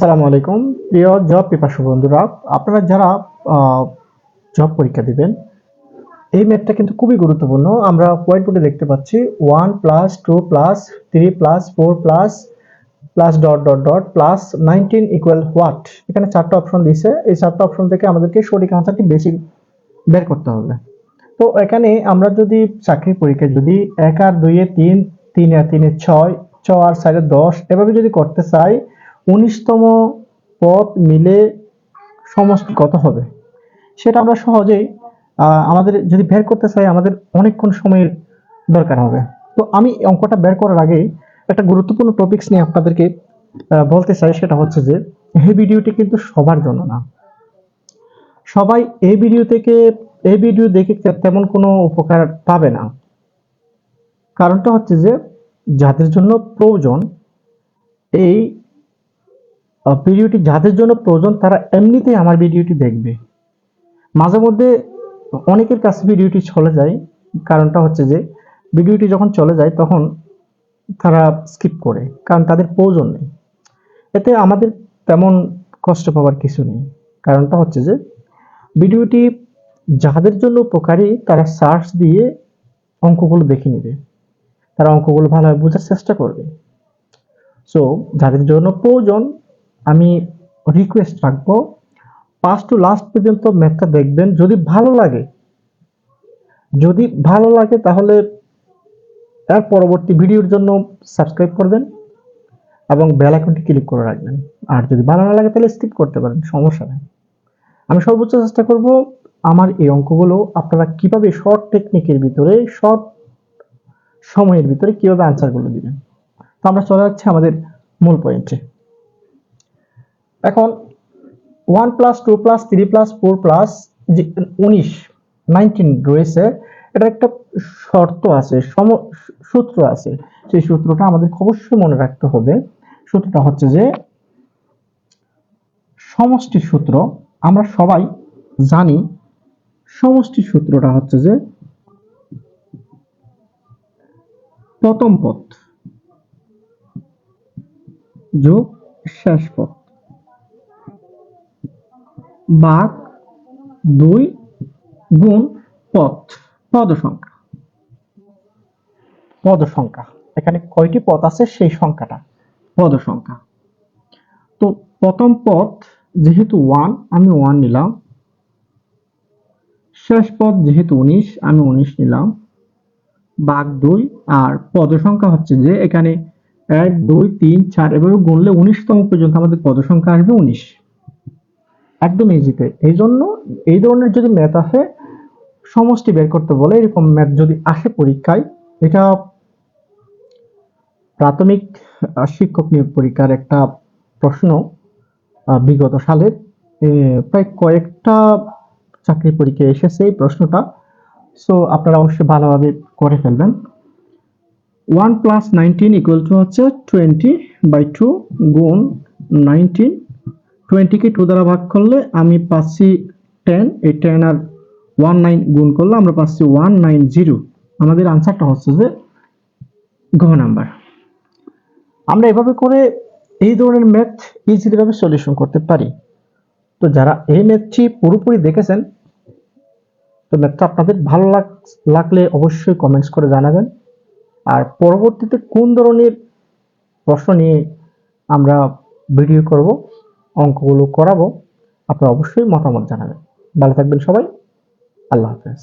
আসসালামু আলাইকুম। প্রিয় জব পিপাসু বন্ধুরা, আপনারা যারা জব পরীক্ষা দিবেন, এই ম্যাথটা কিন্তু খুবই গুরুত্বপূর্ণ। আমরা পয়েন্ট বোর্ডে দেখতে পাচ্ছি one plus two plus three plus four plus plus dot dot dot plus nineteen equal what এখানে চারটা অপশন দিয়েছে। এই চারটা অপশন থেকে আমাদেরকে সঠিক আনসারটি বেশি বের করতে হবে। তো এখানে আমরা যদি চাকরি পরীক্ষায় যদি এক আর দুইয়ে তিন তিন আর তিনে ছয় ছ আর চারে দশ, এভাবে যদি করতে চাই উনিশতম পদ মিলে সমষ্টি হবে? সেটা আমরা সহজেই আমাদের যদি বের করতে চাই, আমাদের অনেকক্ষণ সময়ের দরকার হবে। তো আমি অঙ্কটা বের করার আগে একটা গুরুত্বপূর্ণ টপিকস নিয়ে আপনাদেরকে বলতে চাই, সেটা হচ্ছে যে, এই ভিডিওটি কিন্তু সবার জন্য না। সবাই এই ভিডিও থেকে, এই ভিডিও দেখে তেমন কোনো উপকার পাবে না। কারণটা হচ্ছে যে, যাদের জন্য প্রয়োজন, এই ভিডিওটি যাদের জন্য প্রয়োজন, তারা এমনিতেই আমার ভিডিওটি দেখবে। মাঝে মধ্যে অনেকের কাছে ভিডিওটি চলে যায়। কারণটা হচ্ছে যে ভিডিওটি যখন চলে যায়, তখন তারা স্কিপ করে, কারণ তাদের প্রয়োজন নেই। এতে আমাদের তেমন কষ্ট পাওয়ার কিছু নেই। কারণটা হচ্ছে যে ভিডিওটি যাদের জন্য উপকারী, তারা সার্চ দিয়ে অঙ্কগুলো দেখে নেবে। তারা অঙ্কগুলো ভালোভাবে বোঝার চেষ্টা করবে। সো যাদের জন্য প্রয়োজন আমি রিকোয়েস্ট রাখব ফার্স্ট টু লাস্ট পর্যন্ত ম্যাথটা দেখবেন, যদি ভালো লাগে। যদি ভালো লাগে, তাহলে তার পরবর্তী ভিডিওর জন্য সাবস্ক্রাইব করবেন এবং বেল আইকনটি ক্লিক করে রাখবেন। আর যদি ভালো না লাগে, তাহলে স্কিপ করতে পারেন, সমস্যা নেই। আমি সর্বোচ্চ চেষ্টা করব আমার এই অঙ্কগুলো আপনারা কীভাবে শর্ট টেকনিকের ভিতরে শর্ট সময়ের ভিতরে কীভাবে আনসারগুলো দিবেন। তো আমরা চলে যাচ্ছি আমাদের মূল পয়েন্টে এখন one plus two plus three plus four plus যে উনিশ নাইনটিন রয়েছে এটা একটা শর্ত আছে, সম, সূত্র আছে। সেই সূত্রটা আমাদের অবশ্যই মনে রাখতে হবে। সূত্রটা হচ্ছে যে সমষ্টি সূত্র, আমরা সবাই জানি সমষ্টি সূত্রটা হচ্ছে যে প্রথম পথ যোগ শেষ পদ। ভাগ দুই গুণ পদ পদ সংখ্যা পদ সংখ্যা এখানে কয়টি পদ আছে? সেই সংখ্যাটা। পদ সংখ্যা তো প্রথম পদ যেহেতু ওয়ান আমি ওয়ান নিলাম। শেষ পদ যেহেতু উনিশ আমি উনিশ নিলাম। বাঘ দুই আর পদ সংখ্যা হচ্ছে যে এখানে এক দুই তিন চার এভাবে গুনলে উনিশতম পর্যন্ত আমাদের পদ সংখ্যা আসবে উনিশ। একদম ইজিতে এই জন্য এই ধরনের যদি ম্যাথ আসে, সমষ্টি বের করতে বলে এরকম ম্যাথ যদি আসে পরীক্ষায়, এটা প্রাথমিক শিক্ষক নিয়োগ পরীক্ষার একটা প্রশ্ন বিগত সালের প্রায় কয়েকটা চাকরি পরীক্ষায় এসেছে এই প্রশ্নটা। সো আপনারা অবশ্যই ভালোভাবে করে ফেলবেন। One plus nineteen equal to হচ্ছে টোয়েন্টি বাই টু গুণ নাইনটিন টোয়েন্টিকে টু দ্বারা ভাগ করলে আমি পাচ্ছি টেন এই টেন আর ওয়ান নাইন গুণ করলে আমরা পাচ্ছি ওয়ান নাইন জিরো আমাদের আনসারটা হচ্ছে যে ঘ নাম্বার আমরা এভাবে করে এই ধরনের ম্যাথ ইজিলি ভাবে সলিউশন করতে পারি। তো যারা এই ম্যাথটি পুরোপুরি দেখেছেন, তো ম্যাথটা আপনাদের ভালো লাগ- লাগলে অবশ্যই কমেন্টস করে জানাবেন। আর পরবর্তীতে কোন ধরনের প্রশ্ন নিয়ে আমরা ভিডিও করব অঙ্কগুলো করাবো আপনারা অবশ্যই মতামত জানাবেন। ভালো থাকবেন সবাই আল্লাহ হাফেজ।